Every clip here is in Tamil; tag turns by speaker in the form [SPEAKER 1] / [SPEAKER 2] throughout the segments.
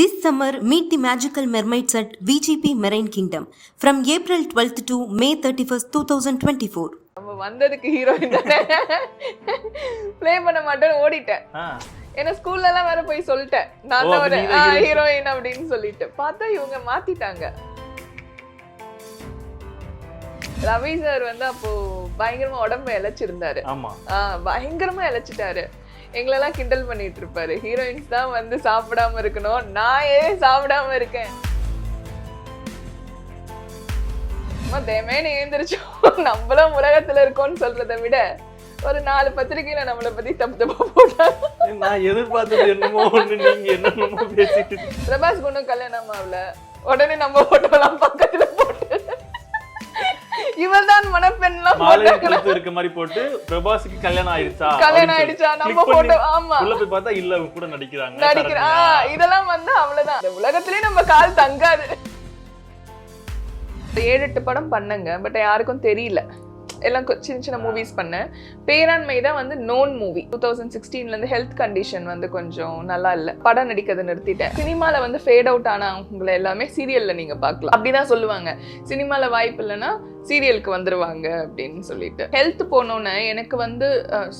[SPEAKER 1] This summer, meet the magical mermaids at VGP Marine Kingdom from April 12th to May 31st, 2024.
[SPEAKER 2] நம்ம வந்ததுக்கு ஹீரோயின் தானே? ப்ளே பண்ண மாட்டேன்னு ஓடிட்டேன்.
[SPEAKER 3] ஆ,
[SPEAKER 2] ஏன்னா ஸ்கூல்ல எல்லாம் வேற போய் சொல்லிட்டேன். நான் தான் ஒரு. ஹீரோயின் அப்படின்னு சொல்லிட்டு. பார்த்தா இவங்க மாத்திட்டாங்க. ரவி சார் வந்து அப்போ பயங்கரமா உடம்ப இழைச்சிருந்தாரு. பயங்கரமா இழைச்சிட்டாரு. எங்களெல்லாம் கிண்டல் பண்ணிட்டு இருப்பாரு ஹீரோயின்ஸ் தான் வந்து சாப்பிடாம இருக்கணும். நான் ஏன் சாப்பிடாம இருக்கேன்? தேமேன்னு எழுந்திரிச்சோம் நம்மளும் உலகத்துல இருக்கோம்னு சொல்றதை விட ஒரு நாலு பத்திரிக்கையில நம்மளை பத்தி தப்பு தப்பா போட்டாங்க.
[SPEAKER 3] நான் எதிர்பார்த்தது என்னமோ ஒண்ணு நீங்க என்னென்னமோ பேசிட்டு.
[SPEAKER 2] பிரபாஸ் ஒன்றும் கல்யாணம் ஆகல. உடனே நம்ம போட்டோலாம் பக்கத்துல இவள் தான் மணப்பெண்லாம் போட்டாங்க
[SPEAKER 3] இருக்க மாதிரி போட்டு பிரபாஸுக்கு கல்யாணம் ஆயிடுச்சா
[SPEAKER 2] கல்யாணம் ஆயிடுச்சா? நம்ம போட்டோ ஆமா.
[SPEAKER 3] உள்ள போய் பார்த்தா இல்ல இவங்க கூட நடிக்கிறாங்க.
[SPEAKER 2] நடிக்கிற. இதெல்லாம் வந்து அவ்வளவுதான். இந்த உலகத்திலேயே நம்ம கால் தங்காது. ஏழு எட்டு படம் பண்ணேங்க பட் யாருக்கும் தெரியல. எல்லாம் சின்ன சின்ன மூவிஸ் பண்ணேன். பேராண்மை தான் வந்து நோன் மூவி டூ தௌசண்ட் சிக்ஸ்டீன்ல இருந்து ஹெல்த் கண்டிஷன் வந்து கொஞ்சம் நல்லா இல்ல. படம் நடிக்கிறத நிறுத்திட்டேன். சினிமால வந்து ஃபேட் அவுட் ஆனா உங்களை எல்லாமே சீரியல்ல நீங்க பார்க்கலாம். அப்படிதான் சொல்லுவாங்க. சினிமால வாய்ப்பு இல்லைன்னா சீரியலுக்கு வந்துருவாங்க அப்படின்னு சொல்லிட்டு. ஹெல்த் போனோன்னே எனக்கு வந்து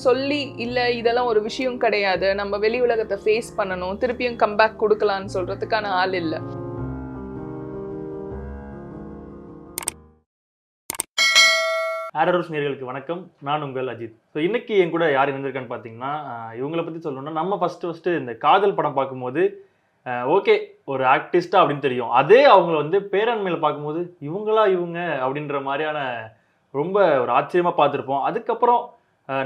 [SPEAKER 2] சொல்லி இல்லை இதெல்லாம் ஒரு விஷயம் கிடையாது. நம்ம வெளி உலகத்தை ஃபேஸ் பண்ணணும். திருப்பியும் கம்பேக் கொடுக்கலாம்னு சொல்றதுக்கான ஆள் இல்லை.
[SPEAKER 3] ஆரோஸ் நேர்களுக்கு வணக்கம். நான் உங்கள் அஜித். ஸோ இன்னைக்கு என் கூட யார் இருந்திருக்கான்னு பார்த்தீங்கன்னா இவங்களை பற்றி சொல்லணும்னா நம்ம ஃபஸ்ட்டு ஃபஸ்ட்டு இந்த காதல் படம் பார்க்கும்போது ஓகே ஒரு ஆர்டிஸ்டா அப்படின்னு தெரியும். அதே அவங்கள வந்து பேராண்மையில் பார்க்கும்போது இவங்களா இவங்க அப்படின்ற மாதிரியான ரொம்ப ஒரு ஆச்சரியமாக பார்த்துருப்போம். அதுக்கப்புறம்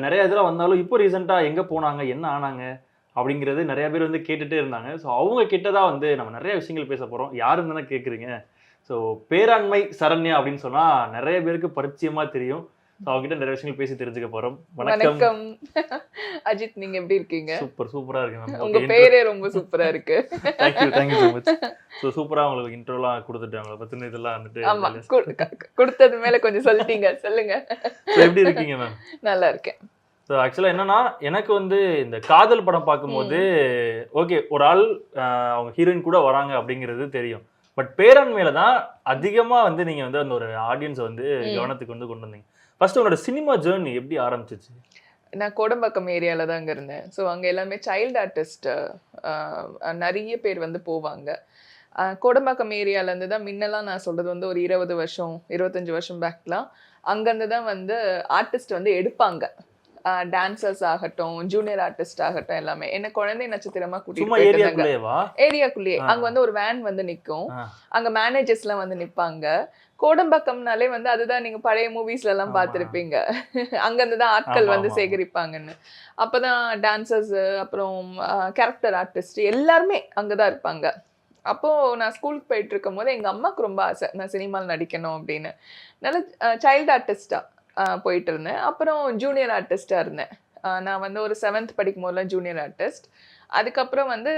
[SPEAKER 3] நிறைய இதில் வந்தாலும் இப்போ ரீசெண்டாக எங்கே போனாங்க என்ன ஆனாங்க அப்படிங்கிறது நிறைய பேர் வந்து கேட்டுகிட்டே இருந்தாங்க. ஸோ அவங்க கிட்ட தான் வந்து நம்ம நிறைய விஷயங்கள் பேச போகிறோம் யாருன்னு தானே கேட்குறீங்க ஸோ பேராண்மை சரண்யா அப்படின்னு சொன்னால் நிறைய பேருக்கு பரிச்சயமாக தெரியும். ஸோ அவங்ககிட்ட நிறைய விஷயங்கள் பேசி தெரிஞ்சுக்க போகிறோம் வணக்கம்.
[SPEAKER 2] அஜித் நீங்க எப்படி இருக்கீங்க?
[SPEAKER 3] சூப்பர் சூப்பரா இருக்கு
[SPEAKER 2] உங்க பேரே ரொம்ப சூப்பரா இருக்கு.
[SPEAKER 3] சூப்பரா உங்களுக்கு இன்ட்ரோலாம் கொடுத்துட்டு அவங்கள பத்தின இதெல்லாம்
[SPEAKER 2] ஆமா
[SPEAKER 3] வந்துட்டு
[SPEAKER 2] க- கொடுத்தது மேல கொஞ்சம் சொல்லிட்டீங்க. சொல்லுங்க.
[SPEAKER 3] எப்படி இருக்கீங்க மேம்?
[SPEAKER 2] நல்லா இருக்கேன்.
[SPEAKER 3] ஸோ ஆக்சுவலாக என்னன்னா எனக்கு வந்து இந்த காதல் படம் பார்க்கும்போது ஓகே ஒரு ஆள் அவங்க ஹீரோயின் கூட வராங்க அப்படிங்கிறது தெரியும். பட் பேரண்மையில தான் அதிகமா வந்து நீங்க வந்து அந்த ஒரு ஆடியன்ஸை வந்து. கவனத்துக்கு வந்து கொண்டு வந்தீங்க. ஃபர்ஸ்ட் உங்களோட சினிமா ஜேர்னி எப்படி ஆரம்பிச்சிச்சு?
[SPEAKER 2] நான் கோடம்பாக்கம் ஏரியால தாங்க இருந்தேன். ஸோ அங்கே எல்லாமே சைல்டு ஆர்டிஸ்ட்டு நிறைய பேர் வந்து போவாங்க. கோடம்பாக்கம் ஏரியாவிலேருந்து தான் முன்னெல்லாம் நான் சொல்கிறது வந்து ஒரு இருபது வருஷம் இருபத்தஞ்சி வருஷம் பேக்லாம் அங்கேருந்து தான் வந்து ஆர்டிஸ்ட் வந்து எடுப்பாங்க. டான்சர்ஸ் ஆகட்டும் ஜூனியர் ஆர்டிஸ்ட் ஆகட்டும் எல்லாமே. என்ன குழந்தை நட்சத்திரமா கூட்டிட்டு ஏரியாக்குள்ளேயே. அங்க வந்து ஒரு வேன் வந்து நிக்கும். அங்க மேனேஜர்ஸ்லாம் வந்து நிப்பாங்க. கோடம்பாக்கம்னாலே வந்து அதுதான் நீங்க பழைய மூவிஸ்ல எல்லாம். பார்த்திருப்பீங்க. அங்க இருந்து தான் ஆட்கள் வந்து. சேகரிப்பாங்கன்னு. அப்பதான் டான்சர்ஸ் அப்புறம் கேரக்டர் ஆர்டிஸ்ட் எல்லாருமே அங்கதான் இருப்பாங்க. அப்போ நான் ஸ்கூலுக்கு போயிட்டு இருக்கும் போது எங்க அம்மாவுக்கு ரொம்ப ஆசை நான் சினிமாவில் நடிக்கணும் அப்படின்னு. நல்ல சைல்டு ஆர்டிஸ்டா போயிட்டு இருந்தேன் அப்புறம் ஜூனியர் ஆர்டிஸ்டா இருந்தேன் நான் வந்து ஒரு செவன்த் படிக்கும் போதுலாம் ஜூனியர் ஆர்டிஸ்ட் அதுக்கப்புறம் வந்து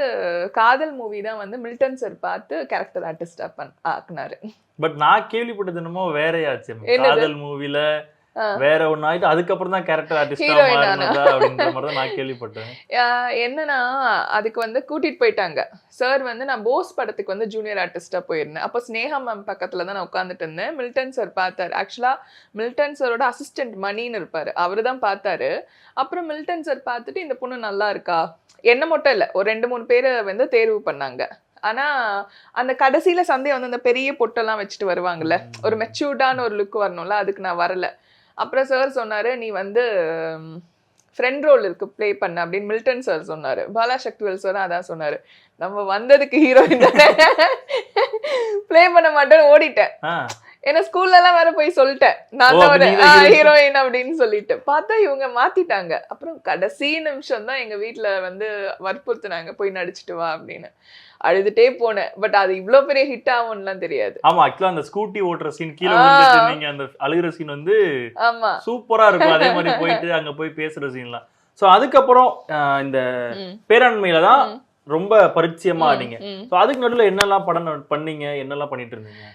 [SPEAKER 2] காதல் மூவி தான் வந்து மில்டன் சார் பார்த்து கேரக்டர் ஆர்டிஸ்டா பண் ஆக்குனாரு
[SPEAKER 3] பட் நான் கேள்விப்பட்டது என்னமோ வேறையாச்சு? காதல் மூவில
[SPEAKER 2] ஆ.
[SPEAKER 3] வேற ஒண்ணு ஆயிட்டு அதுக்கப்புறம் தான் கேரக்டர் ஆர்டிஸ்டா அப்படின்ற மாதிரி நான் கேள்விப்பட்டேன்.
[SPEAKER 2] என்னன்னா அதுக்கு வந்து கூட்டிட்டு போயிட்டாங்க. சார் வந்து நான் போஸ் படத்துக்கு வந்து ஜூனியர் ஆர்டிஸ்டா போயிருந்தேன். அப்போ ஸ்னேகா மேம் பக்கத்துல தான் நான் உட்காந்துட்டு இருந்தேன். மில்டன் சார் பார்த்தாரு. ஆக்சுவலா மில்டன் சாரோட அசிஸ்டன்ட் மணின்னு இருப்பாரு. அவரு தான் பார்த்தாரு. அப்புறம் மில்டன் சார் பார்த்துட்டு இந்த பொண்ணு நல்லா இருக்கா? என்ன மட்டும் இல்ல ஒரு ரெண்டு மூணு பேரை வந்து தேர்வு பண்ணாங்க. ஆனா அந்த கடைசியில சந்தேகம் வந்து அந்த பெரிய பொட்டெல்லாம் வச்சுட்டு வருவாங்கல்ல ஒரு மெச்சூர்டான ஒரு லுக் வரணும்ல அதுக்கு நான் வரல. அப்புறம் சார் சொன்னாரு நீ வந்து ஃப்ரெண்ட் ரோல் இருக்கு ப்ளே பண்ண அப்படின்னு மில்டன் சார் சொன்னாரு. பாலா சக்திவேல் சார் அதான் சொன்னாரு. நம்ம வந்ததுக்கு ஹீரோயின் தானே. ப்ளே பண்ண மாட்டேன்னு ஓடிட்டேன். ஏன்னா ஸ்கூல்ல எல்லாம் வேற போய் சொல்லிட்டேன். நான் தான் ஒரு. ஹீரோயின். அப்படின்னு சொல்லிட்டு. பார்த்தா இவங்க மாத்திட்டாங்க. அப்புறம் கடைசி நிமிஷம் தான் எங்க வீட்ல வந்து வற்புறுத்துனாங்க போய் நடிச்சிட்டு வா அப்படின்னு. அழுதுட்டே போனேன். பட் அது இவ்ளோ பெரிய ஹிட் ஆகும்லாம் தெரியாது.
[SPEAKER 3] ஆமா ஆக்சுவலா அந்த ஸ்கூட்டி ஓட்டுற சீன் கீழே நீங்க அந்த அழுகிற சீன் வந்து
[SPEAKER 2] ஆமா.
[SPEAKER 3] சூப்பரா இருக்கும். அதே மாதிரி போயிட்டு அங்க போய் பேசுற சீன்லாம் சோ அதுக்கப்புறம் இந்த. பேராண்மையில தான். ரொம்ப பரிச்சயமா ஆனீங்க. சோ அதுக்கு நடுவுல என்னெல்லாம் படம் பண்ணீங்க? என்னெல்லாம் பண்ணிட்டு இருந்தீங்க?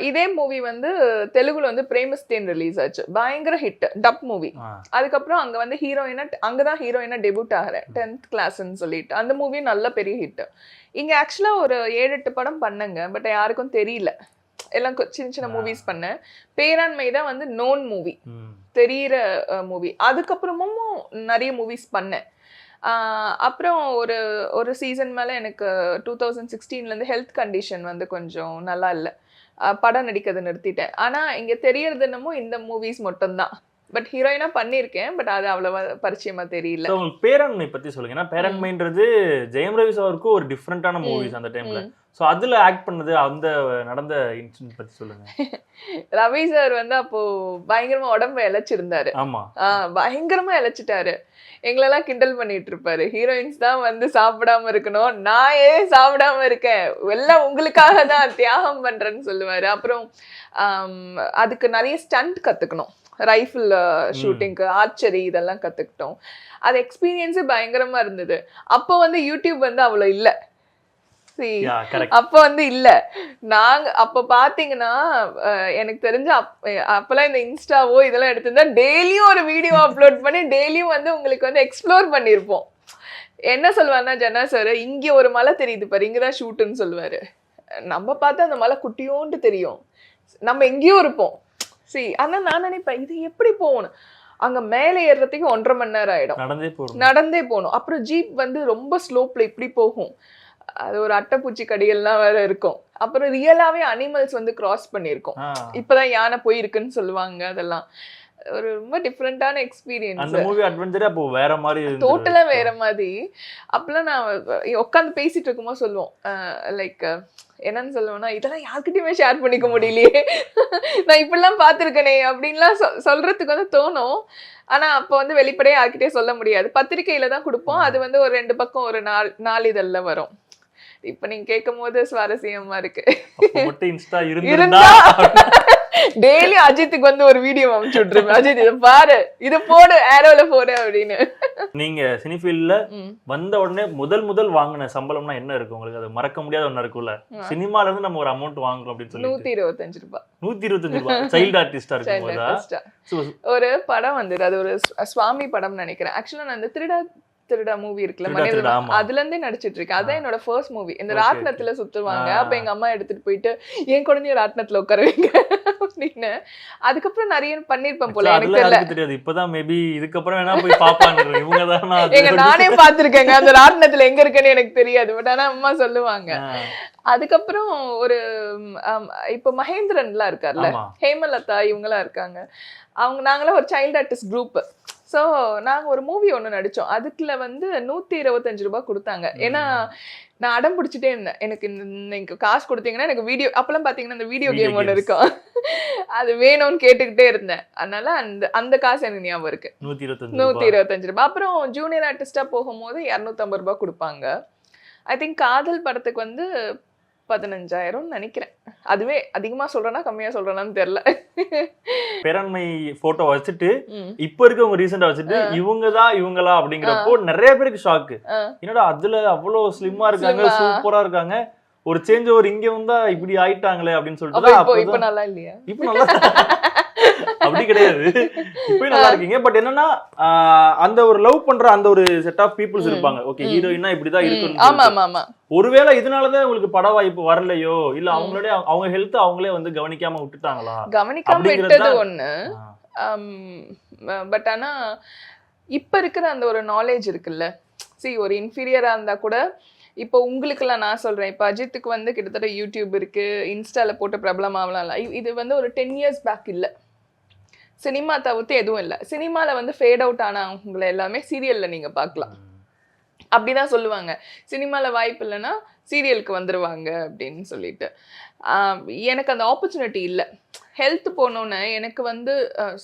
[SPEAKER 2] இதே மூவி வந்து தெலுங்குல வந்து பிரேமஸ்தேன் ரிலீஸ் ஆச்சு. பயங்கர ஹிட் டப் மூவி. அதுக்கப்புறம் அங்க வந்து ஹீரோயினா அங்கதான் ஹீரோயினா டெபியூட் ஆகிறேன் டென்த் கிளாஸ்ன்னு சொல்லிட்டு. அந்த மூவி நல்ல பெரிய ஹிட் இங்க ஆக்சுவலா ஒரு ஏழு எட்டு படம் பண்ணங்க பட் யாருக்கும் தெரியல. எல்லாம் சின்ன சின்ன. மூவிஸ் பண்ணேன். பேராண்மை தான் வந்து நோன் மூவி. தெரியிற மூவி அதுக்கப்புறமும் நிறைய மூவிஸ் பண்ணேன். அப்புறம் ஒரு ஒரு சீசன் மேலே எனக்கு டூ தௌசண்ட் சிக்ஸ்டீன்லேருந்து ஹெல்த் கண்டிஷன் வந்து கொஞ்சம் நல்லா இல்லை. படம் நடிக்கிறதை நிறுத்திட்டேன். ஆனால் இங்கே தெரியறது என்னமோ இந்த மூவிஸ் மட்டும்தான். பட் ஹீரோயினாக பண்ணியிருக்கேன் பட் அது அவ்வளோவா பரிச்சயமாக தெரியல.
[SPEAKER 3] உங்களுக்கு பேரண்மை பத்தி சொல்லுங்க. ஏன்னா பேரண்மைன்றது ஜெயம் ரவி சாருக்கும் ஒரு டிஃப்ரெண்டான மூவிஸ் அந்த டைம்ல. சோ அதுல ஆக்ட் பண்ணது அந்த நடந்த இன்சிடென்ட் பத்தி சொல்லுங்க.
[SPEAKER 2] ரவி சார் வந்து அப்போ பயங்கரமா உடம்ப இழைச்சிருந்தாரு.
[SPEAKER 3] ஆமா.
[SPEAKER 2] பயங்கரமா இழைச்சிட்டாரு. எங்களெல்லாம் கிண்டல் பண்ணிட்டு இருப்பாரு. ஹீரோயின்ஸ் தான் வந்து சாப்பிடாம இருக்கணும். நான் ஏன் சாப்பிடாம இருக்கேன்? எல்லாம் உங்களுக்காக தான் தியாகம் பண்றேன்னு சொல்லுவாரு. அப்புறம் அதுக்கு நிறைய ஸ்டண்ட் கத்துக்கணும். ரைஃபிள் ஷூட்டிங்க்கு ஆர்ச்சரி இதெல்லாம் கத்துக்கிட்டோம். அது எக்ஸ்பீரியன்ஸே பயங்கரமா இருந்தது. அப்போ வந்து யூடியூப் வந்து அவ்வளோ இல்லை. அப்ப வந்து இல்ல. நாங்க அப்ப பாத்தீங்கன்னா எனக்கு தெரிஞ்ச அப்- அப்பெல்லாம் இந்த இன்ஸ்டாவோ இதெல்லாம் எடுத்திருந்தா டெய்லியும் ஒரு வீடியோ அப்லோட் பண்ணி டெய்லியும் வந்து உங்களுக்கு வந்து எக்ஸ்ப்ளோர் பண்ணியிருப்போம் என்ன சொல்லுவாருன்னா ஜனா சார் இங்க ஒரு மலை தெரியுது பாரு இங்கதான் ஷூட்டுன்னு சொல்லுவாரு நம்ம பார்த்தா அந்த மலை குட்டியோண்டு தெரியும். நம்ம எங்கேயோ இருப்போம். சரி ஆனா நான் நினைப்பேன் இது எப்படி போகணும்? அங்க மேலே ஏறுறதுக்கு ஒன்றரை மணி நேரம் ஆயிடும்.
[SPEAKER 3] நடந்தே போறோம்
[SPEAKER 2] நடந்தே போகணும். அப்புறம் ஜீப் வந்து ரொம்ப ஸ்லோப்ல இப்படி போகும். அது ஒரு அட்டைப்பூச்சி கடிகள்லாம் வேற இருக்கும். அப்புறம் ரியலாவே அனிமல்ஸ் வந்து கிராஸ் பண்ணியிருக்கோம். இப்பதான் யானை போயிருக்குன்னு சொல்லுவாங்க அதெல்லாம். ஒரு ரொம்ப டிஃப்ரெண்டான
[SPEAKER 3] அந்த
[SPEAKER 2] எக்ஸ்பீரியன்ஸ்
[SPEAKER 3] மூவி அட்வென்ச்சரே அப்போ வேற மாதிரி.
[SPEAKER 2] டோட்டலா வேற மாதிரி. அப்பெல்லாம் நான் உட்காந்து பேசிட்டு இருக்கும்போது சொல்லுவோம். லைக் என்னன்னு சொல்லுவேன்னா இதெல்லாம் யார்கிட்டயுமே ஷேர் பண்ணிக்க முடியலையே. நான் இப்படிலாம் பார்த்துருக்கனே அப்படின்லாம் சொல்றதுக்கு வந்து தோணும். ஆனா அப்போ வந்து வெளிப்படையா யார்கிட்டயும் சொல்ல முடியாது. பத்திரிக்கையில தான் கொடுப்போம். அது வந்து ஒரு ரெண்டு பக்கம் ஒரு நாள் நாளிதழ்ல வரும். இப்ப நீங்க கேட்கும் போது சுவாரஸ்யமா இருக்கு.
[SPEAKER 3] அப்போ மட்டும் இன்ஸ்டா இருந்தா
[SPEAKER 2] டெய்லி அஜித்துக்கு வந்து ஒரு வீடியோ அனுப்பிச்சு விட்டுருவேன். அஜித் இதை பாரு. இதை போடு ஏரோல போடு அப்படின்னு.
[SPEAKER 3] நீங்க சினிஃபீல்ட்ல. வந்த உடனே முதல் முதல் வாங்கின சம்பளம்னா என்ன இருக்கு உங்களுக்கு? அது மறக்க முடியாத ஒண்ணு இருக்கும்ல. சினிமால இருந்து நம்ம ஒரு அமௌண்ட் வாங்குறோம் அப்படின்னு சொல்லி
[SPEAKER 2] நூத்தி இருபத்தஞ்சு ரூபாய்.
[SPEAKER 3] நூத்தி இருபத்தஞ்சு ரூபாய். சைல்டு ஆர்டிஸ்டா இருக்கும்.
[SPEAKER 2] ஒரு படம் வந்தது. அது ஒரு சுவாமி படம் நினைக்கிறேன். ஆக்சுவலா நான் இந்த திருடா திருடா மூவி இருக்குல்ல மனிதன். அதுல இருந்தே நடிச்சிட்டு இருக்கேன் அதான் என்னோட ஃபர்ஸ்ட் மூவி இந்த ராட்னத்துல சுத்துவாங்க. அப்ப எங்க அம்மா எடுத்துட்டு போயிட்டு என் குழந்தைய ராட்னத்துல உட்கார வைங்க. அப்படின்னு. அதுக்கப்புறம் நிறைய பண்ணிருப்பேன் போல எனக்கு
[SPEAKER 3] தெரியாது. இப்பதான் மேபி இதுக்கப்புறம் வேணா போய் பாப்பாங்க இவங்க தானா
[SPEAKER 2] எங்க நானே பாத்திருக்கேங்க அந்த ராட்னத்துல எங்க இருக்குன்னு எனக்கு தெரியாது. பட் ஆனா அம்மா சொல்லுவாங்க. அதுக்கப்புறம் ஒரு இப்ப மகேந்திரன்லாம் இருக்கார்ல. ஹேமலதா இவங்கெல்லாம் இருக்காங்க. அவங்க நாங்களாம் ஒரு சைல்டு ஆர்டிஸ்ட் குரூப் ஸோ நாங்கள் ஒரு மூவி ஒன்று நடித்தோம் அதுக்குள்ள வந்து நூற்றி இருபத்தஞ்சு ரூபாய் கொடுத்தாங்க. ஏன்னா நான் அடம் பிடிச்சிட்டே இருந்தேன். எனக்கு நீங்கள் காசு கொடுத்தீங்கன்னா எனக்கு வீடியோ அப்போல்லாம் பார்த்தீங்கன்னா இந்த வீடியோ கேம் ஒன்று. இருக்கும். அது வேணும்னு கேட்டுக்கிட்டே இருந்தேன். அதனால அந்த அந்த காசு எனக்கு ஞாபகம் இருக்கு.
[SPEAKER 3] நூத்தி இருபத்தஞ்சு
[SPEAKER 2] நூற்றி
[SPEAKER 3] ரூபாய்
[SPEAKER 2] இருபத்தஞ்சு ரூபாய். அப்புறம் ஜூனியர் ஆர்டிஸ்டாக போகும்போது இரநூத்தம்பது ரூபாய் கொடுப்பாங்க. ஐ திங்க் காதல் படத்துக்கு வந்து பதினஞ்சாயிரம்னு நினைக்கிறேன். அதுவே அதிகமா சொல்றேனா கம்மியா சொல்றேனான்னு தெரியல.
[SPEAKER 3] பேரண்மை போட்டோ வச்சுட்டு. இப்ப இருக்கவங்க ரீசெண்டா வச்சுட்டு இவங்க தான் இவங்களா அப்படிங்கிறப்போ நிறைய பேருக்கு ஷாக்கு. என்னடா அதுல அவ்வளவு ஸ்லிம்மா இருக்காங்க? சூப்பரா இருக்காங்க. ஒரு சேஞ்ச் ஓவர் இங்க வந்தா இப்படி ஆயிட்டாங்களே அப்படின்னு
[SPEAKER 2] அப்ப
[SPEAKER 3] சொல்லிட்டு
[SPEAKER 2] இப்போ நல்லா இல்லையா?
[SPEAKER 3] இப்ப நல்லா அப்படி கிடையாது. இப்பயும் நல்லா இருக்கீங்க. பட் என்னன்னா அந்த ஒரு லவ் பண்ற அந்த ஒரு செட் ஆஃப் பீப்புள்ஸ். இருப்பாங்க. ஓகே. ஹீரோயினா இப்படிதான் இருக்கணும்
[SPEAKER 2] ஆமா ஆமா ஆமா
[SPEAKER 3] ஒருவேளை இதனாலதான் உங்களுக்கு பட வாய்ப்பு வரலையோ? இல்ல. அவங்களோட அவங்க ஹெல்த் அவங்களே வந்து கவனிக்காம விட்டுட்டாங்களா?
[SPEAKER 2] கவனிக்காம விட்டது. ஒண்ணு. பட் ஆனா இப்ப இருக்கிற அந்த ஒரு நாலேஜ் இருக்குல்ல? சி ஒரு இன்ஃபீரியரா இருந்தா கூட இப்போ உங்களுக்கெல்லாம் நான் சொல்றேன். இப்போ அஜித்துக்கு வந்து கிட்டத்தட்ட யூடியூப் இருக்கு இன்ஸ்டால போட்டு பிரபலம் ஆகலாம் இது வந்து ஒரு டென் இயர்ஸ் பேக் இல்ல. சினிமா தவிர்த்து எதுவும் இல்லை. சினிமால வந்து ஃபேட் அவுட் ஆனவங்களை எல்லாமே சீரியல்ல நீங்க பார்க்கலாம். அப்படிதான் சொல்லுவாங்க. சினிமாவில் வாய்ப்பு இல்லைன்னா சீரியலுக்கு வந்துடுவாங்க அப்படின்னு சொல்லிட்டு. எனக்கு அந்த ஆப்பர்ச்சுனிட்டி இல்லை. ஹெல்த் போனோன்னே எனக்கு வந்து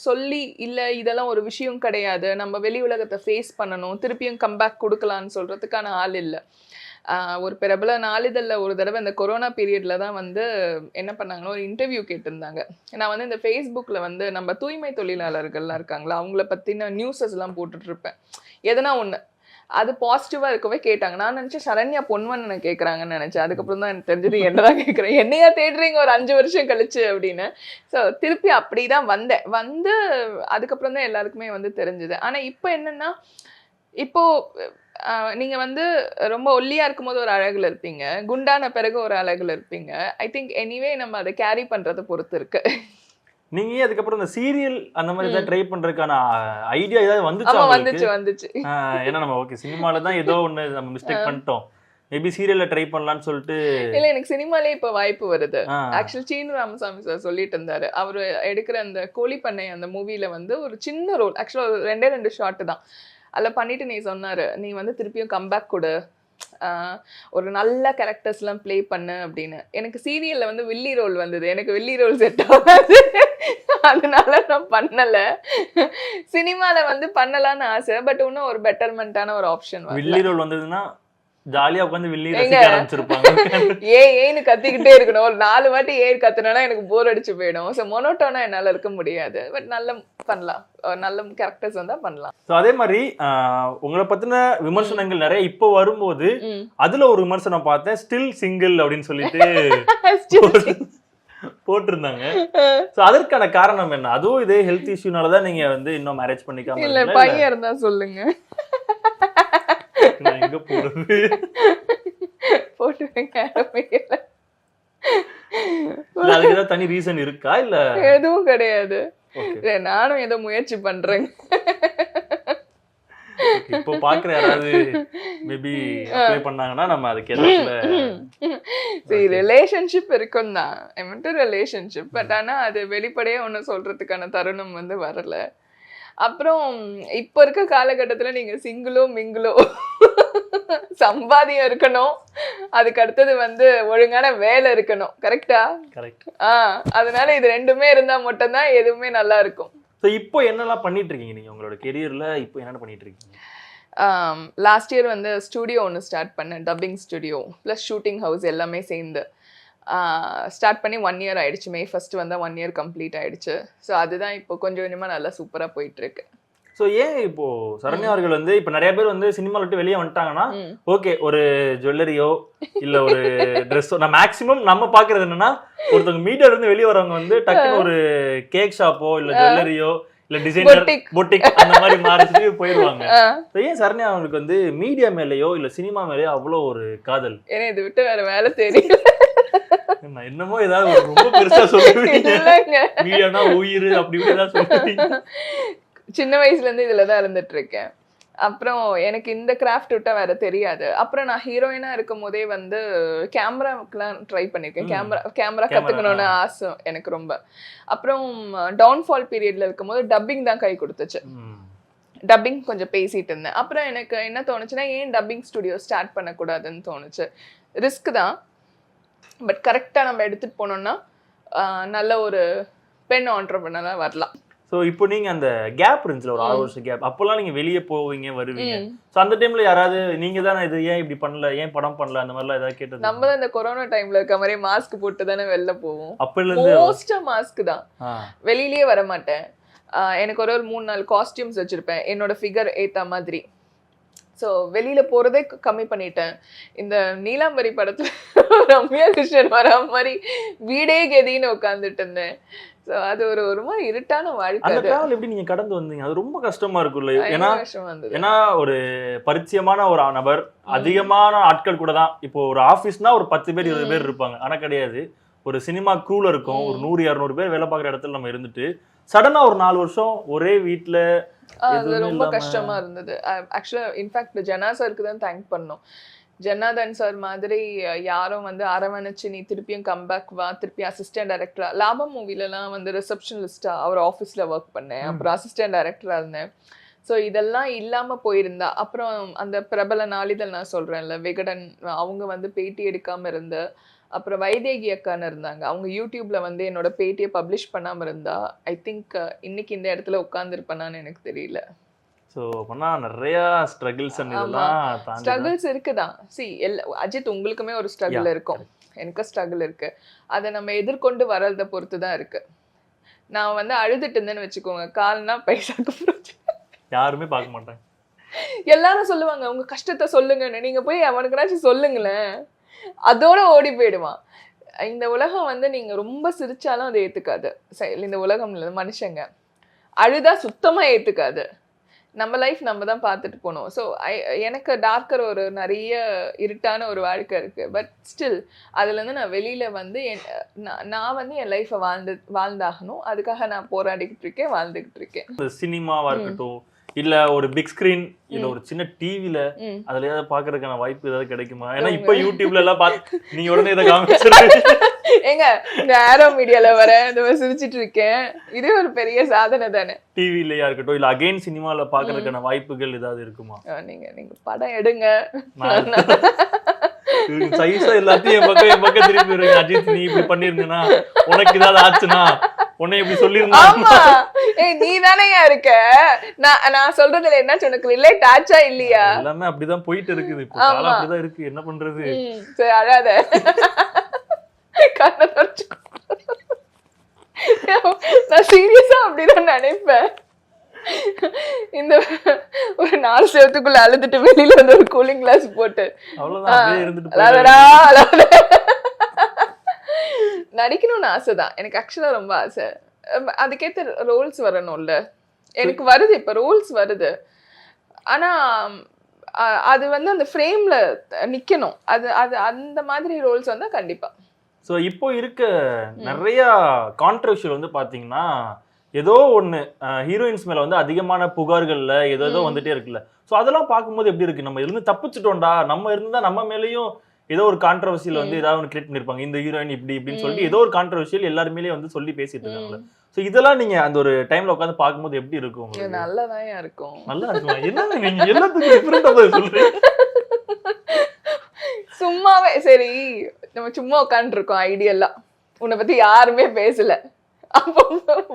[SPEAKER 2] சொல்லி இல்லை இதெல்லாம் ஒரு விஷயம் கிடையாது. நம்ம வெளி உலகத்தை ஃபேஸ் பண்ணணும். திருப்பியும் கம்பேக் கொடுக்கலான்னு சொல்கிறதுக்கான ஆள் இல்லை. ஒரு பிரபல நாளிதழில் ஒரு தடவை இந்த கொரோனா பீரியடில் தான் வந்து என்ன பண்ணாங்கன்னா ஒரு இன்டர்வியூ கேட்டிருந்தாங்க. நான் வந்து இந்த ஃபேஸ்புக்கில் வந்து நம்ம தூய்மை தொழிலாளர்கள்லாம் இருக்காங்களா அவங்கள பற்றின நியூஸஸ்லாம் போட்டுட்ருப்பேன் எதனா ஒன்று அது பாசிட்டிவாக இருக்கவே கேட்டாங்க. நான் நினச்சேன் சரண்யா பொன்வன் கேட்குறாங்கன்னு நினச்சேன். அதுக்கப்புறம் தான் எனக்கு தெரிஞ்சது என்னதான் கேட்குறேன் என்னையா தேடுறீங்க? ஒரு அஞ்சு வருஷம் கழிச்சு அப்படின்னு. ஸோ திருப்பி அப்படி தான் வந்தேன். வந்து அதுக்கப்புறம் தான் எல்லாருக்குமே வந்து தெரிஞ்சுது. ஆனால் இப்போ என்னென்னா இப்போது நீங்கள் வந்து ரொம்ப ஒல்லியாக இருக்கும்போது ஒரு அழகில் இருப்பீங்க. குண்டான பிறகு ஒரு அழகில் இருப்பீங்க. ஐ திங்க் எனிவே நம்ம அதை கேரி பண்ணுறதை பொறுத்து இருக்குது
[SPEAKER 3] நீங்க அதுக்கப்புறம் இந்த சீரியல் அந்த மாதிரி ஏதாவது ட்ரை பண்றதுக்கான ஐடியா ஏதாவது வந்துச்சா
[SPEAKER 2] வந்துச்சு வந்துச்சு.
[SPEAKER 3] ஏன்னா நம்ம ஓகே சினிமால தான் ஏதோ ஒண்ணு நம்ம மிஸ்டேக் பண்ணிட்டோம். மேபி சீரியல்ல ட்ரை பண்ணலாம்னு சொல்லிட்டு
[SPEAKER 2] இல்ல எனக்கு சினிமாலே இப்ப வாய்ப்பு வருது. ஆக்சுவல் சீனு ராமசாமி சார் சொல்லிட்டு இருந்தாரு. அவர் எடுக்கிற அந்த கோழி பண்ணை அந்த மூவில வந்து ஒரு சின்ன ரோல் ஆக்சுவலா ரெண்டே ரெண்டு ஷாட் தான். அதில் பண்ணிட்டு நீ சொன்னாரு நீ வந்து திருப்பியும் கம்பேக் கொடு. ஒரு நல்ல கேரக்டர்ஸ் எல்லாம் ப்ளே பண்ணு அப்படின்னு. எனக்கு சீரியல்ல வந்து வில்லி ரோல் வந்தது. எனக்கு வில்லி ரோல் செட் ஆகாது. அதனால நான் பண்ணல. சினிமால வந்து பண்ணலாம்னு ஆசை பட் இன்னும் ஒரு பெட்டர்மெண்டான ஒரு ஆப்ஷன்
[SPEAKER 3] வில்லி ரோல் வந்ததுன்னா ஜாலியா உட்காந்து வில்லி? ரசிக்க ஆரம்பிச்சிருப்பாங்க.
[SPEAKER 2] ஏ ஏன்னு கத்திக்கிட்டே இருக்கணும். ஒரு நாலு வாட்டி ஏன் கத்துனா எனக்கு போர் அடிச்சு போயிடும். ஸோ மொனோட்டோனா என்னால இருக்க முடியாது. பட் நல்ல பண்ணலாம். நல்ல கேரக்டர்ஸ் வந்தா பண்ணலாம்.
[SPEAKER 3] ஸோ அதே மாதிரி உங்களை பத்தின விமர்சனங்கள் நிறைய இப்போ வரும்போது. அதுல ஒரு விமர்சனம் பார்த்தேன். ஸ்டில் சிங்கிள் அப்படின்னு சொல்லிட்டு போட்டிருந்தாங்க. ஸோ அதற்கான காரணம் என்ன? அதுவும் இதே ஹெல்த் இஷ்யூனால தான் நீங்க வந்து இன்னும் மேரேஜ் பண்ணிக்காம
[SPEAKER 2] இல்ல? பையன் இருந்தா சொல்லுங்க.
[SPEAKER 3] நான் எங்க போறது?
[SPEAKER 2] போட்டுருங்க
[SPEAKER 3] இல்ல அதுக்கு தனி ரீசன் இருக்கா? இல்ல?
[SPEAKER 2] எதுவும் கிடையாது. நானும் ஏதோ முயற்சி பண்றேங்க.
[SPEAKER 3] இப்போ பாக்குற யாராவது மேபி அப்ளை பண்ணாங்கன்னா நம்ம அதுக்கு ஏதாவது
[SPEAKER 2] சரி ரிலேஷன்ஷிப் இருக்கும் தான் ஐ ரிலேஷன்ஷிப் பட் ஆனா அது வெளிப்படையா ஒண்ணு சொல்றதுக்கான தருணம் வந்து வரல. அப்புறம் இப்ப இருக்க காலகட்டத்துல நீங்க சிங்கிளோ மிங்கிளோ சம்பாதியம் இருக்கணும். அதுக்கு அடுத்தது வந்து ஒழுங்கான வேலை இருக்கணும். கரெக்டா
[SPEAKER 3] கரெக்ட்
[SPEAKER 2] ஆஹ் அதனால இது ரெண்டுமே இருந்தா மட்டும்தான் எதுவுமே நல்லா இருக்கும்.
[SPEAKER 3] ஸோ இப்போ என்னெல்லாம் பண்ணிட்டு இருக்கீங்க நீங்க உங்களோட கெரியர்ல இப்போ என்னென்ன பண்ணிட்டு இருக்கீங்க?
[SPEAKER 2] லாஸ்ட் இயர் வந்து ஸ்டுடியோ ஒன்று ஸ்டார்ட் பண்ணேன் dubbing studio plus shooting house எல்லாமே சேர்ந்து. ஸ்டார்ட் பண்ணி ஒன் இயர் ஆயிடுச்சு மே ஃபர்ஸ்ட் வந்தால் ஒன் இயர் கம்ப்ளீட் ஆயிடுச்சு. ஸோ அதுதான் இப்போ கொஞ்சம் கொஞ்சமாக நல்லா சூப்பராக போயிட்டு இருக்கு
[SPEAKER 3] ஸோ ஏன் இப்போ சரண்யா அவர்கள் வந்து இப்போ நிறைய பேர் வந்து சினிமால விட்டு வெளியே வந்துட்டாங்கன்னா. ஓகே ஒரு ஜுவல்லரியோ இல்ல ஒரு ட்ரெஸ்ஸோ நான் மேக்ஸிமம் நம்ம பாக்குறது என்னன்னா ஒருத்தவங்க மீடியால இருந்து வெளியே வரவங்க வந்து டக்குன்னு ஒரு கேக் ஷாப்போ இல்ல ஜுவல்லரியோ இல்ல டிசைனர். பொட்டிக் அந்த மாதிரி மாறிட்டு போயிடுவாங்க So ஏன் சரண்யா அவங்களுக்கு வந்து மீடியா மேலயோ இல்ல சினிமா மேலயோ அவ்வளோ ஒரு காதல்?
[SPEAKER 2] ஏன்னா இது விட்டு வேற வேலை தெரியல.
[SPEAKER 3] நான் என்னமோ ஏதாவது ஒரு ரொம்ப பெருசா சொல்லுவீங்க. மீடியானா உயிர் அப்படி இப்படி ஏதாவது சொல்லுவீங்க.
[SPEAKER 2] சின்ன வயசுல இருந்து இதுல தான் இருந்துட்டு இருக்கேன். அப்புறம் எனக்கு இந்த கிராஃப்ட் விட்டா வேற தெரியாது. அப்புறம் நான் ஹீரோயினா இருக்கும் போதே வந்து கேமராக்கெல்லாம் ட்ரை பண்ணிருக்கேன்.
[SPEAKER 3] ம்.
[SPEAKER 2] கேமரா கேமரா
[SPEAKER 3] ஆ.
[SPEAKER 2] ஆசை எனக்கு ரொம்ப. அப்புறம் டவுன்ஃபால் பீரியட்ல இருக்கும்போது டப்பிங் தான் கை கொடுத்துச்சு. டப்பிங் கொஞ்சம் பேசிட்டு இருந்தேன். அப்புறம் எனக்கு என்ன தோணுச்சுன்னா ஏன் டப்பிங் ஸ்டுடியோ ஸ்டார்ட் பண்ணக்கூடாதுன்னு தோணுச்சு. ரிஸ்க் தான். பட் கரெக்டாக நம்ம எடுத்துட்டு போனோம்னா நல்ல ஒரு பெண் ஆண்டர்பனராக வரலாம்.
[SPEAKER 3] ஸோ இப்போ நீங்க அந்த கேப் இருந்துச்சுல ஒரு ஆறு வருஷம் கேப் அப்போல்லாம் நீங்க வெளியே போவீங்க வருவீங்க. ஸோ அந்த டைம்ல யாராவது நீங்க தானே இது ஏன் இப்படி பண்ணல ஏன் படம் பண்ணல அந்த மாதிரிலாம் ஏதாவது கேட்டது?
[SPEAKER 2] நம்ம தான் இந்த கொரோனா டைம்ல இருக்க மாதிரி மாஸ்க் போட்டு தானே வெளில போவோம்.
[SPEAKER 3] அப்பல இருந்து
[SPEAKER 2] மோஸ்டா மாஸ்க் தான். வெளியிலயே வர மாட்டேன் எனக்கு ஒரு ஒரு மூணு நாலு காஸ்டியூம்ஸ் வச்சிருப்பேன். என்னோட ஃபிகர் ஏத்த மாதிரி. ஸோ வெளியில போறதே க- கம்மி பண்ணிட்டேன். இந்த நீலாம்பரி படத்துல ரம்யா கிருஷ்ணன் வரா மாதிரி வீடே கெதின்னு உட்காந்துட்டு இருந்தேன். ஸோ அது ஒரு ஒரு மாதிரி இருட்டான வாழ்க்கை
[SPEAKER 3] அந்த டிராவல் எப்படி நீங்க கடந்து வந்தீங்க? அது ரொம்ப கஷ்டமா இருக்கும்ல. ஏன்னா ஏன்னா ஒரு பரிச்சயமான ஒரு நபர் அதிகமான ஆட்கள் கூட தான். இப்போ ஒரு ஆபீஸ்னா ஒரு பத்து பேர் இருபது பேர் இருப்பாங்க. ஆனா கிடையாது. ஒரு சினிமா க்ரூல இருக்கும். ஒரு நூறு இரநூறு பேர் வேலை பார்க்குற இடத்துல நம்ம இருந்துட்டு சடனா ஒரு நாலு வருஷம் ஒரே வீட்ல
[SPEAKER 2] அது ரொம்ப கஷ்டமா இருந்தது. ஆக்சுவலா இன்ஃபேக்ட் ஜனா சருக்கு தான் தேங்க் பண்ணோம். ஜனாதன் சார் மாதிரி யாரும் வந்து அரவணைச்சு நீ திருப்பியும் கம்பேக் வா திருப்பி அசிஸ்டன்ட் டைரக்டரா லாபம் மூவிலலாம் வந்து ரிசப்ஷனிஸ்டா அவர் ஆஃபீஸில் ஒர்க் பண்ணேன். அப்புறம் அசிஸ்டன்ட் டைரக்டரா இருந்தேன். ஸோ இதெல்லாம் இல்லாம போயிருந்தா அப்புறம் அந்த பிரபல நாளிதழ் நான் சொல்றேன்ல விகடன் அவங்க வந்து பேட்டி எடுக்காம இருந்த அப்புறம் வைதேகி அக்கான்னு இருந்தாங்க. அவங்க யூடியூப்ல வந்து என்னோட பேட்டியை பப்ளிஷ் பண்ணாம இருந்தா ஐ திங்க் இன்னைக்கு இந்த இடத்துல உட்காந்துருப்பேனான்னு எனக்கு தெரியல.
[SPEAKER 3] ஸோ பண்ணா நிறைய ஸ்ட்ரகிள்ஸ்.
[SPEAKER 2] ஸ்ட்ரகிள்ஸ் இருக்குதான். சி எல்லா அஜித் உங்களுக்குமே ஒரு ஸ்ட்ரகிள் இருக்கும். எனக்கு ஸ்ட்ரகிள் இருக்கு. அதை நம்ம எதிர்கொண்டு வர்றதை பொறுத்து தான் இருக்கு. நான் வந்து அழுதுட்டு இருந்தேன்னு வச்சுக்கோங்க. கால்னா பைசாக்கு
[SPEAKER 3] யாருமே பார்க்க மாட்டாங்க.
[SPEAKER 2] எல்லாரும் சொல்லுவாங்க உங்க கஷ்டத்தை சொல்லுங்கன்னு. நீங்க போய் அவனுக்குனாச்சும் சொல்லுங்களேன். அதோட ஓடி போயிடுவான். இந்த உலகம் வந்து நீங்க ரொம்ப சிரிச்சாலும் அதை ஏத்துக்காது. இந்த உலகம் மனுஷங்க. அழுதா சுத்தமா ஏத்துக்காது. நம்ம லைஃப் நம்ம தான் பார்த்துட்டு போகணும். ஸோ எனக்கு டார்க்கர் ஒரு நிறைய இருட்டான ஒரு வாழ்க்கை இருக்கு. பட் ஸ்டில் அதுலேருந்து நான் வெளியில வந்து என் நான் வந்து என் லைஃப்பை வாழ்ந்து வாழ்ந்தாகணும். அதுக்காக நான் போராடிக்கிட்டு இருக்கேன் வாழ்ந்துக்கிட்டு இருக்கேன்.
[SPEAKER 3] இந்த சினிமாவா இருக்கட்டும் இல்ல ஒரு பிக் ஸ்கிரீன் இல்ல ஒரு சின்ன டிவில அதுல ஏதாவது பாக்குறதுக்கான வாய்ப்பு ஏதாவது கிடைக்குமா? ஏன்னா இப்ப யூடியூப்ல எல்லாம் பாத்து நீங்க உடனே இதை காமிச்சிருக்கீங்க
[SPEAKER 2] ஏங்க இந்த ஆரோ மீடியால வர இந்த சிரிச்சிட்டு இருக்கேன். இது ஒரு பெரிய சாதனை தானே.
[SPEAKER 3] டிவிலயா இருக்கட்டும் இல்ல அகைன் சினிமால பாக்குறதுக்கான வாய்ப்புகள் ஏதாவது இருக்குமா?
[SPEAKER 2] நீங்க நீங்க படம் எடுங்க.
[SPEAKER 3] சைஸா எல்லாத்தையும் என் பக்கம் என் பக்கம் திருப்பி அஜித் நீ இப்படி பண்ணிருந்தனா உனக்கு ஏதாவது ஆச்சுனா உன்னை இப்படி சொல்லியிருந்தா.
[SPEAKER 2] ஆமா. ஏய் நீ இருக்க? நான் நான் சொல்றதுல என்ன உனக்கு ரிலேட் ஆச்சா இல்லையா?
[SPEAKER 3] எல்லாமே அப்படிதான் போயிட்டு இருக்குது. இப்போ. காலம் அப்படிதான் இருக்கு. என்ன பண்றது?
[SPEAKER 2] சரி அழாத. கண்ணை தொடச்சுக்கோ. நான் சீரியஸா அப்படிதான் நினைப்பேன். இந்த ஒரு நாலு செவத்துக்குள்ள அழுதுட்டு வெளியில வந்து ஒரு கூலிங் கிளாஸ் போட்டு.
[SPEAKER 3] அவ்வளவுதான்
[SPEAKER 2] நடிக்கணும்னு ஆசைதான். எனக்கு ஆக்சுவலா ரொம்ப ஆசை. அம், அதுக்கேத்த ரோல்ஸ் வரணும்ல. எனக்கு வருது இப்ப ரோல்ஸ் வருது. ஆனா அது வந்து அந்த ஃப்ரேம்ல நிக்கணும். அது அது அந்த மாதிரி ரோல்ஸ் வந்தா கண்டிப்பா.
[SPEAKER 3] சோ இப்போ இருக்க நிறைய கான்ட்ரவர்ஷியல் வந்து பாத்தீங்கன்னா ஏதோ ஒண்ணு ஹீரோயின்ஸ் மேல வந்து அதிகமான புகார்கள்ல ஏதோ. வந்துட்டே இருக்குல்ல. சோ அதெல்லாம் பார்க்கும்போது எப்படி இருக்கு? நம்ம இருந்து தப்பிச்சிட்டோம்டா. நம்ம இருந்தா நம்ம மேலயும் ஏதோ ஒரு கான்ட்ரவர்சியல் வந்து ஏதாவது ஒன்று கிரியேட் பண்ணிருப்பாங்க. இந்த ஹீரோயின் இப்படி இப்படின்னு சொல்லிட்டு
[SPEAKER 2] ம்.
[SPEAKER 3] ஏதோ ஒரு கான்ட்ரவர்சியல் எல்லாருமேலயும் வந்து சொல்லி பேசிட்டு இருக்காங்க. சோ இதெல்லாம் நீங்க அந்த ஒரு டைம்ல உட்காந்து பார்க்கும்போது எப்படி இருக்கும் உங்களுக்கு?
[SPEAKER 2] இருக்கும்.
[SPEAKER 3] நல்லா இருக்குமா? என்ன நீங்க எல்லாத்துக்கும் டிஃபரெண்டா சொல்றீங்க?
[SPEAKER 2] சும்மாவே சரி நம்ம சும்மா உட்காந்துருக்கோம் ஐடியல்லா உன்னை பத்தி யாருமே பேசல. அப்போ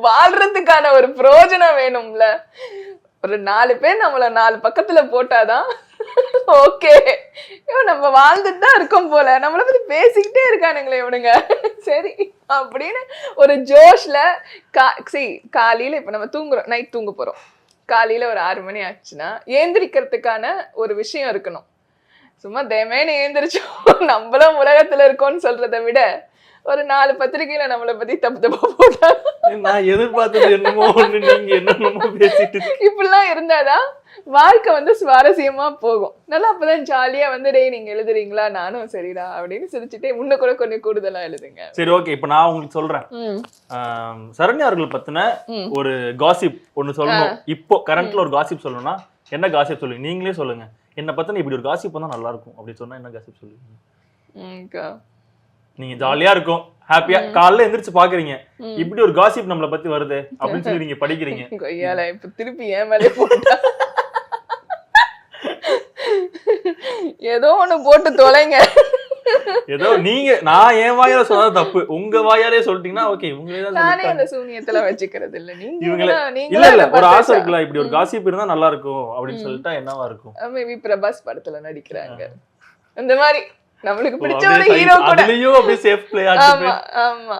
[SPEAKER 2] வாழ்றதுக்கான ஒரு பிரயோஜனம் வேணும்ல. ஒரு நாலு பேர் நம்மள நாலு பக்கத்துல போட்டாதான் ஓகே. நம்ம வாழ்ந்துட்டு தான் இருக்கோம் போல. நம்மள பத்தி பேசிக்கிட்டே இருக்கானுங்களே இவனுங்க. சரி அப்படின்னு ஒரு ஜோஷ்ல கா சி காலையில இப்ப நம்ம தூங்குறோம். நைட் தூங்க போறோம். காலையில ஒரு ஆறு மணி ஆச்சுன்னா ஏந்திரிக்கிறதுக்கான ஒரு விஷயம் இருக்கணும். சும்மா தேமேன்னு ஏந்திரிச்சோம். நம்மளும் உலகத்துல இருக்கோம்னு சொல்றதை விட ஒரு நாலு பத்திரிகையில நம்மளை பத்தி தப்பு தப்பா போட்டா.
[SPEAKER 3] நான் எதிர்பார்த்தது என்னமோ ஒண்ணு நீங்க என்னென்னமோ பேசிட்டு.
[SPEAKER 2] இப்படிலாம் இருந்தாதான் வாழ்க்கை வந்து சுவாரஸ்யமா போகும். நல்லா அப்பதான் ஜாலியா வந்து டேய் நீங்க எழுதுறீங்களா? நானும் சரிடா அப்படின்னு சிரிச்சுட்டே முன்ன கூட கொஞ்சம் கூடுதலா எழுதுங்க.
[SPEAKER 3] சரி ஓகே இப்போ நான் உங்களுக்கு சொல்றேன். சரண்யா அவர்கள் பத்தின. ஒரு காசிப் ஒன்னு சொல்லணும். இப்போ கரண்ட்ல ஒரு காசிப் சொல்லணும்னா என்ன காசிப் சொல்லுங்க நீங்களே சொல்லுங்க. என்ன பத்தின இப்படி ஒரு காசிப் வந்தா நல்லா இருக்கும் அப்படின்னு சொன்னா என்ன காசிப் சொல்லுவீங்க
[SPEAKER 2] ம், க-
[SPEAKER 3] நீங்க ஜாலியா இருக்கும். ஹாப்பியா காலைல எந்திரிச்சு பாக்குறீங்க. இப்படி ஒரு காசிப் நம்மளை பத்தி வருது அப்படின்னு சொல்லி நீங்க படிக்கிறீங்க.
[SPEAKER 2] கொய்யால இப்ப திருப்பி ஏன் மேலே போட்டா. ஏதோ ஒண்ணு போட்டு தொலைங்க.
[SPEAKER 3] ஏதோ நீங்க நான் என் வாயால சொன்னா தப்பு. உங்க வாயாலே சொல்லிட்டீங்கன்னா ஓகே உங்களே தான்
[SPEAKER 2] நானே. அந்த சூனியத்துல வச்சுக்கிறது இல்ல. நீங்க
[SPEAKER 3] இவங்களே- இல்ல இல்ல ஒரு ஆசை இருக்குல்ல இப்படி ஒரு காசிப் இருந்தா நல்லா இருக்கும் அப்படின்னு சொல்லிட்டா என்னவா இருக்கும்?
[SPEAKER 2] மேபி பிரபாஸ் படத்துல நடிக்கிறாங்க. அந்த மாதிரி நம்மளுக்கு பிடிச்ச ஒரு ஹீரோ கூட.
[SPEAKER 3] அப்படியே சேஃப் பிளே
[SPEAKER 2] ஆமா ஆமா.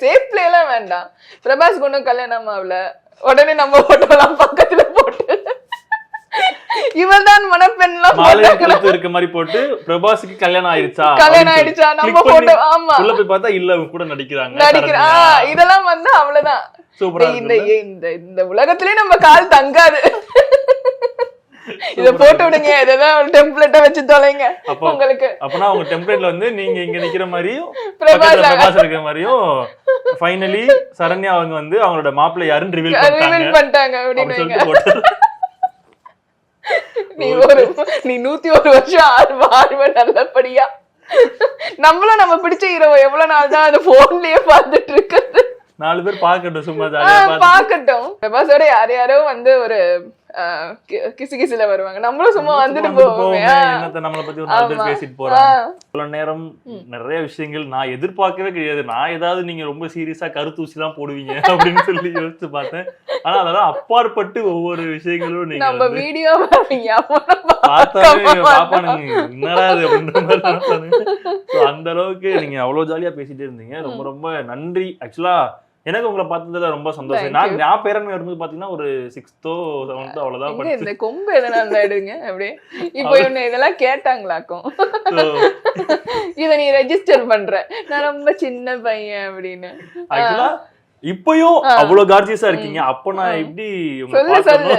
[SPEAKER 2] சேஃப் பிளே எல்லாம் வேண்டாம். பிரபாஸ் ஒண்ணும் கல்யாணம் ஆகல. உடனே நம்ம போட்டோலாம் பக்கத்துல இவன் தான் மணப்பெண்லாம்
[SPEAKER 3] இருக்க மாதிரி போட்டு பிரபாஸுக்கு கல்யாணம் ஆயிருச்சா?
[SPEAKER 2] கல்யாணம் ஆயிடுச்சா. நம்ம போட்டோ ஆமா.
[SPEAKER 3] உள்ள போய் பார்த்தா இல்ல அவங்க கூட நடிக்கிறாங்க.
[SPEAKER 2] நடிக்கிற இதெல்லாம் வந்து அவ்வளவுதான்.
[SPEAKER 3] சூப்பரா
[SPEAKER 2] இந்த இந்த இந்த உலகத்திலே நம்ம கால் தங்காது. இத போட்டு விடுங்க. இதெல்லாம் ஒரு டெம்ப்ளேட்டா வச்சு தொலைங்க. உங்களுக்கு.
[SPEAKER 3] அப்பனா அவங்க டெம்ப்ளேட்ல வந்து நீங்க இங்க நிக்கிற மாதிரியும்
[SPEAKER 2] பிரபாஸ்
[SPEAKER 3] இருக்கிற மாதிரியும் ஃபைனலி சரண்யா அவங்க வந்து அவங்களோட மாப்பிள்ளை யாருன்னு ரிவீல் பண்ணிட்டாங்க.
[SPEAKER 2] அப்படின்னு நீ ஒரு நீ நூத்தி ஒரு வருஷம் ஆறு வாழ்வ நல்லபடியா. நம்மளும் நம்ம பிடிச்ச ஹீரோ எவ்வளவு நாள் தான் அது போன்லயே பார்த்துட்டு இருக்கிறது.
[SPEAKER 3] நாலு பேர் பாக்கட்டும் சும்மா
[SPEAKER 2] பாக்கட்டும் பிரபாஸோட யார் யாரோ வந்து ஒரு கிசு கிசுல வருவாங்க. நம்மளும் சும்மா வந்துட்டு போவோமே.
[SPEAKER 3] பேசிட்டு இவ்வளவு நேரம் நிறைய விஷயங்கள் நான் எதிர்பார்க்கவே கிடையாது. நான் ஏதாவது நீங்க ரொம்ப சீரியஸா கருத்தூசி தான் போடுவீங்க அப்படின்னு சொல்லி யோசிச்சு பார்த்தேன். ஆனா அதெல்லாம் அப்பாற்பட்டு ஒவ்வொரு விஷயங்களும் நீங்க
[SPEAKER 2] நம்ம வீடியோ
[SPEAKER 3] பார்த்தாலே பாப்பானுங்க என்னடா. So, அந்த அளவுக்கு நீங்க அவ்வளவு ஜாலியா பேசிட்டே இருந்தீங்க. ரொம்ப ரொம்ப நன்றி. ஆக்சுவலா எனக்கு உங்களை பார்த்ததுல ரொம்ப சந்தோஷம். நான். நான் பேரண்மை வரும்போது பாத்தீங்கன்னா ஒரு சிக்ஸ்த்தோ செவன்த்தோ படிச்சு.
[SPEAKER 2] இந்த கொம்பு எதனா எடுங்க அப்படியே. இப்போ இவனை இதெல்லாம் கேட்டாங்களாக்கும். இத நீ ரெஜிஸ்டர் பண்ற. நான் ரொம்ப சின்ன பையன் அப்படின்னு.
[SPEAKER 3] ஆக்சுவலா இப்பயும். அவ்வளவு கார்ஜியஸா இருக்கீங்க. அப்ப நான் எப்படி
[SPEAKER 2] சொல்லு சொல்லு.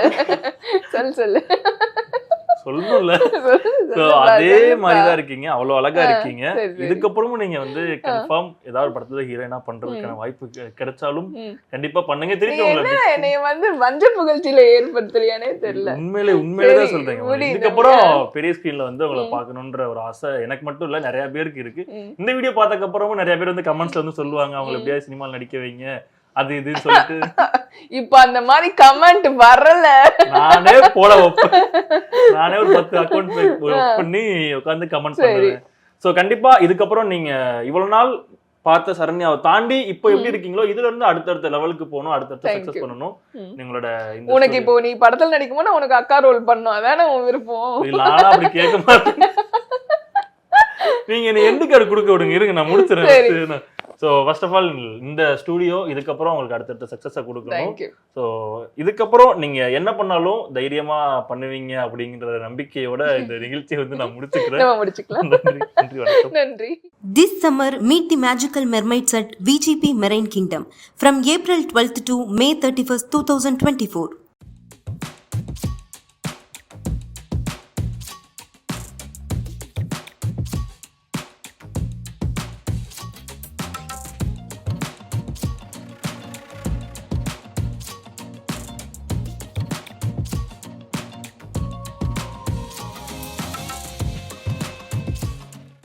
[SPEAKER 2] சொல்லு சொல்லு.
[SPEAKER 3] சொல்லணும்ல. அதே
[SPEAKER 2] சொல்லுப்பா.
[SPEAKER 3] மாதிரிதான் இருக்கீங்க. அவ்வளவு அழகா இருக்கீங்க. இதுக்கப்புறமும் நீங்க வந்து கன்ஃபார்ம் ஏதாவது படத்துல ஹீரோயினா பண்றதுக்கான வாய்ப்பு கிடைச்சாலும். கண்டிப்பா பண்ணுங்க. திருப்பி உங்களை
[SPEAKER 2] என்ன என்னைய வந்து மஞ்ச புகழ்ச்சியில ஏற்படுத்தலையானே தெரியல.
[SPEAKER 3] உண்மையிலே உண்மையிலே தான் சொல்றேங்க. இதுக்கப்புறம் பெரிய ஸ்கிரீன்ல வந்து உங்களை பார்க்கணுன்ற ஒரு ஆசை எனக்கு மட்டும் இல்ல நிறைய பேருக்கு இருக்கு. இந்த வீடியோ பார்த்ததுக்கு அப்புறமும் நிறைய பேர் வந்து கமெண்ட்ஸ்ல வந்து சொல்லுவாங்க. அவங்களை எப்படியாவது சினிமாவில் நடிக்க வைங்க. அது இதுன்னு சொல்லிட்டு
[SPEAKER 2] இப்ப அந்த மாதிரி கமெண்ட் வரல.
[SPEAKER 3] நானே போட வைப்பேன் நானே ஒரு பத்து அக்கௌண்ட் பண்ணி உட்காந்து கமெண்ட். பண்ணுவேன். சோ கண்டிப்பா இதுக்கப்புறம் நீங்க இவ்வளவு நாள் பார்த்த சரண்யாவை தாண்டி இப்போ எப்படி இருக்கீங்களோ இதுல இருந்து அடுத்தடுத்த லெவலுக்கு போகணும் அடுத்தடுத்த சக்சஸ். பண்ணணும். இந்த
[SPEAKER 2] உனக்கு இப்போ நீ படத்துல நடிக்கும் போது உனக்கு அக்கா ரோல் பண்ணும் அதானே உன் விருப்பம்.
[SPEAKER 3] இல்ல, நானா அப்படி கேட்க மாட்டேன். நீங்க என்ன எண்டு கார்டு கொடுக்க விடுங்க. இருங்க நான். முடிச்சிடறேன் ஸோ ஃபர்ஸ்ட் ஆஃப் ஆல் இந்த ஸ்டூடியோ இதுக்கப்புறம் உங்களுக்கு அடுத்தடுத்த சக்ஸஸை கொடுக்கணும். ஸோ இதுக்கப்புறம் நீங்க என்ன பண்ணாலும் தைரியமா பண்ணுவீங்க அப்படிங்கிற நம்பிக்கையோட இந்த நிகழ்ச்சியை வந்து நான் முடிச்சுக்கிறேன். நன்றி நன்றி வணக்கம்.
[SPEAKER 2] நன்றி.
[SPEAKER 1] This summer, meet the magical mermaids at VGP Marine Kingdom from April 12th to May 31st, 2024.